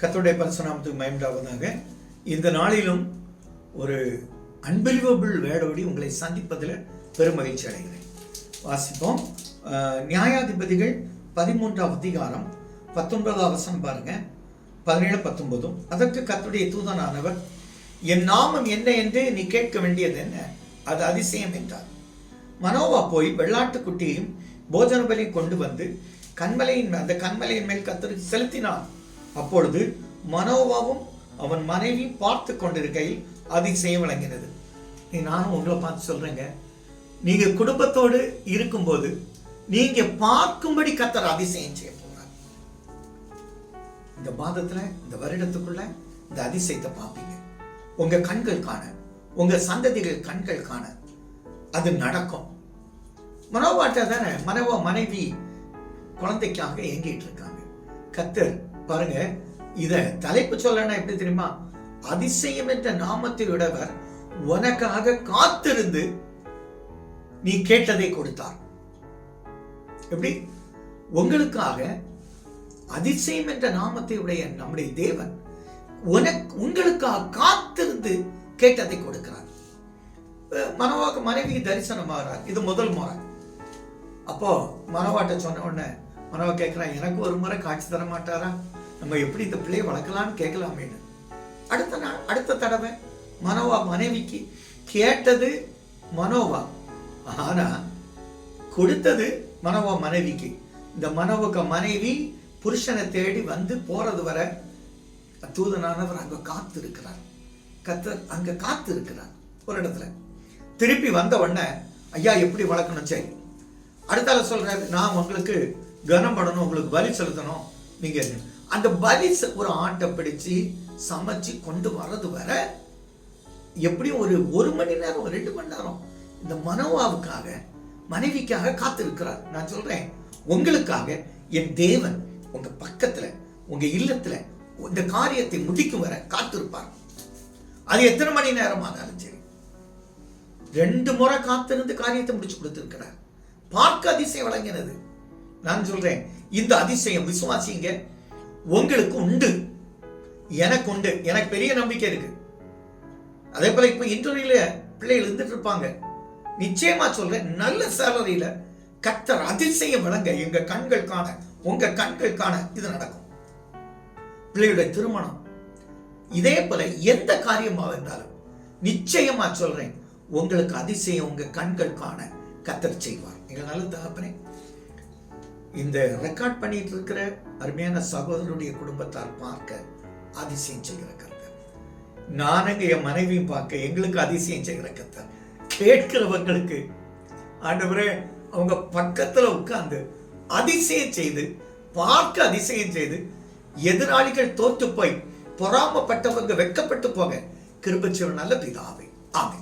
கத்தோடைய பரிசுநாமத்துக்கு மயம்டாவதாக இந்த நாளிலும் ஒரு அன்பிலிவபிள் வேடோடி உங்களை சந்திப்பதில் பெரும் மகிழ்ச்சி அடைகிறேன். வாசிப்போம். நியாயாதிபதிகள் பதிமூன்றாம் அதிகாரம் பத்தொன்பதாம் வசனம் பாருங்க. பதினேழு பத்தொன்பதும் அதற்கு கத்துடைய தூதனானவர் என் நாமம் என்ன என்று நீ கேட்க வேண்டியது என்ன? அது அதிசயம் என்றார். மனோவா போய் வெள்ளாட்டுக்குட்டியையும் போஜன பலி கொண்டு வந்து கண்மலையின் அந்த கண்மலையின் மேல் கத்து செலுத்தினான். அப்பொழுது மனோவாவும் அவன் மனைவி பார்த்து கொண்டிருக்கையில் அதிசயம் விளங்கினது. நீ நானும் உங்களை பார்த்து சொல்றேங்க. நீங்க குடும்பத்தோடு இருக்கும்போது நீங்க பார்க்கும்படி கத்தர் அதிசயம் செய்ய போறார் இந்த மாதத்துல இந்த வருடத்துக்குள்ள இந்த அதிசயத்தை பார்ப்பீங்க. உங்க கண்கள் காண உங்க சந்ததிகள் கண்கள் காண அது நடக்கும். மனோவாட்ட தானே மனவோ மனைவி குழந்தைக்காக இயங்கிட்டு இருக்காங்க. கத்தர் பாருங்க இத தலைப்பு சொல்லனா எப்படி தெரியுமா? அதிசயம் என்ற நாமத்தை விடவர் உனக்காக காத்திருந்து நீ கேட்டதை கொடுத்தார். எப்படி? உங்களுக்காக அதிசயம் என்ற நாமத்தை உடைய நம்முடைய தேவன் உனக்கு உங்களுக்காக காத்திருந்து கேட்டதை கொடுக்கிறார். மனவாக்கு மனோவாக்கு மனைவிக்கு தரிசனம் ஆகிறார். இது முதல் முறை. அப்போ மனவாட்ட சொன்ன உடனே மனவா கேட்கிறான் எனக்கு ஒரு முறை காட்சி தர மாட்டாரா? நம்ம எப்படி இந்த பிள்ளையை வளர்க்கலான்னு கேட்கலாமேன்னு அடுத்த நாள் அடுத்த தடவை மனோவா மனைவிக்கு கேட்டது மனோவா. ஆனா கொடுத்தது மனோவா மனைவிக்கு. இந்த மனோவுக்கு மனைவி புருஷனை தேடி வந்து போறது வர தூதனானவர் அங்க காத்து இருக்கிறார் கத்த அங்க காத்து இருக்கிறார் ஒரு இடத்துல. திருப்பி வந்த உடனே ஐயா எப்படி வளர்க்கணும்? சரி. அடுத்தால சொல்றாரு நான் உங்களுக்கு கனம் பண்ணணும் உங்களுக்கு பலி செலுத்தணும். நீங்க அந்த பலி ஒரு ஆட்டை பிடிச்சு சமைச்சு கொண்டு வர்றது வர எப்படியும் ஒரு ஒரு மணி நேரம் ரெண்டு மணி நேரம் இந்த மனோவாவுக்காக மனைவிக்காக காத்திருக்கிறார். நான் சொல்றேன் உங்களுக்காக என் தேவன் உங்க பக்கத்துல உங்க இல்லத்துல இந்த காரியத்தை முடிக்கும் வர காத்திருப்பார். அது எத்தனை மணி நேரம் ஆனாலும் சரி. ரெண்டு முறை காத்திருந்து காரியத்தை முடிச்சு கொடுத்திருக்கிறார். பார்க்க அதிசயம் வழங்கினது நான் சொல்றேன் இந்த அதிசயம் விசுவாசிங்க உங்களுக்கு உண்டு. எனக்கு உண்டு. எனக்கு பெரிய நம்பிக்கை இருக்கு. அதே போல இப்ப இன்டர்வியூல பிள்ளைகள் இருந்துட்டு இருப்பாங்க. நிச்சயமா சொல்றேன் நல்ல சேலரியில கத்தர் அதிசயம் வழங்க எங்க கண்கள் காண உங்க கண்கள் காண இது நடக்கும். பிள்ளையுடைய திருமணம். இதே போல எந்த காரியமாக இருந்தாலும் நிச்சயமா சொல்றேன் உங்களுக்கு அதிசயம் உங்க கண்கள் காண கத்தர் செய்வார். எங்கள் நல்ல தகப்பனே. இந்த ரெக்கார்ட் பண்ணிட்டு இருக்கிற அருமையான சகோதரனுடைய குடும்பத்தார் பார்க்க அதிசயம் செய்கிற கர்த்தர். நானுங்க என் மனைவியும் பார்க்க எங்களுக்கு அதிசயம் செய்கிற கர்த்தர். கேட்கிறவங்களுக்கு ஆண்டவரே அவங்க பக்கத்துல உட்கார்ந்து அதிசயம் செய்து பார்க்க அதிசயம் செய்து எதிராளிகள் தோத்து போய் பொறாமப்பட்டவங்க வெட்கப்பட்டு போக கிருபச்சிவன் நல்ல பிதாவை. ஆமை